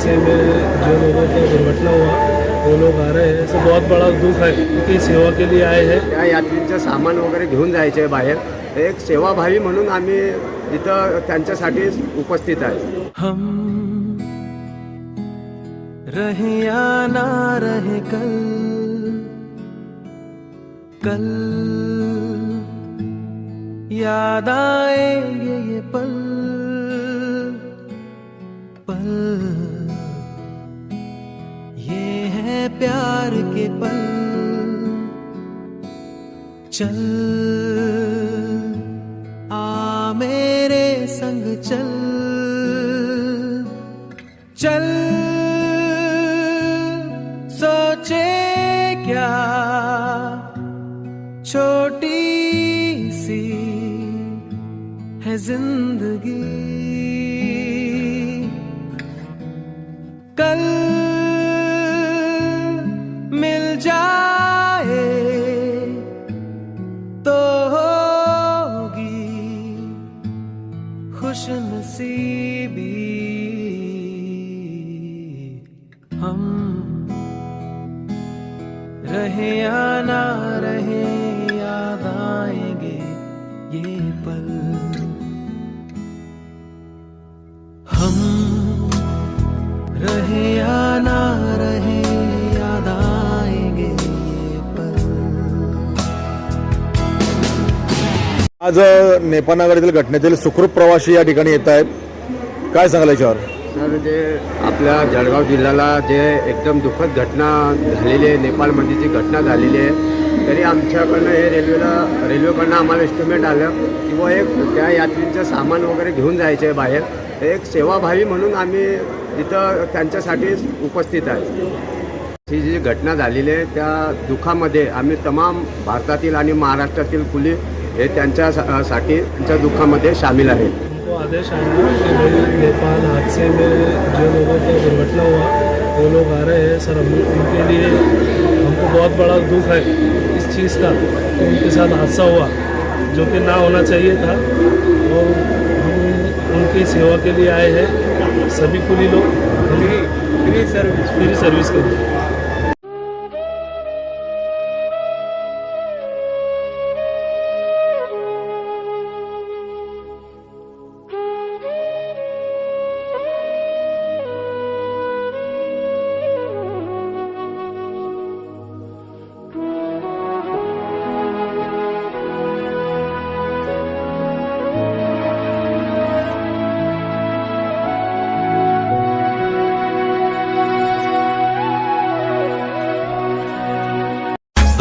हादसे में जो लोगों का दुर्घटना हुआ वो लोग आ रहे हैं। इससे बहुत बड़ा दुख है उनकी सेवा के लिए आए हैं। त्या यात्रींचं सामान वगैरे घेऊन जायचं आहे बाहेर. एक सेवाभावी म्हणून आम्ही इथं त्यांच्यासाठी उपस्थित आहे. हम रहे या ना रहे कल कल याद आएंगे ये पल पल है प्यार के पल। चल आ मेरे संग चल। चल सोचे क्या? छोटी सी है जिंदगी। कल रहे या ना रहे याद आएंगे ये पल। हम रहे या ना रहे याद आएंगे ये पल। आज अ, नेपाळनगरीतील घटनेतील सुखरूप प्रवासी या ठिकाणी येत आहेत. काय सांगाल याच्यावर? तर जे आपल्या जळगाव जिल्ह्याला जे एकदम दुःखद घटना झालेली आहे नेपाळमध्ये जी घटना झालेली आहे तरी आमच्याकडनं हे रेल्वेला रेल्वेकडनं आम्हाला एस्टिमेट आलं की एक त्या यात्रींचं सामान वगैरे घेऊन जायचं आहे बाहेर. एक सेवाभावी म्हणून आम्ही तिथं त्यांच्यासाठी उपस्थित आहे. ही जी घटना झालेली आहे त्या दुःखामध्ये आम्ही तमाम भारतातील आणि महाराष्ट्रातील कुली हे त्यांच्यासाठी त्यांच्या दुःखामध्ये सामील आहेत हमको आदेश आया कि भाई नेपाल हादसे में जो लोगों का दुर्घटना हुआ वो लोग आ रहे हैं। सर हम उनके लिए हमको बहुत बड़ा दुख है इस चीज़ का कि उनके साथ हादसा हुआ जो कि ना होना चाहिए था। और हम उनकी सेवा के लिए आए हैं। सभी कुली लोग फ्री सर्विस फ्री सर्विस के लिए।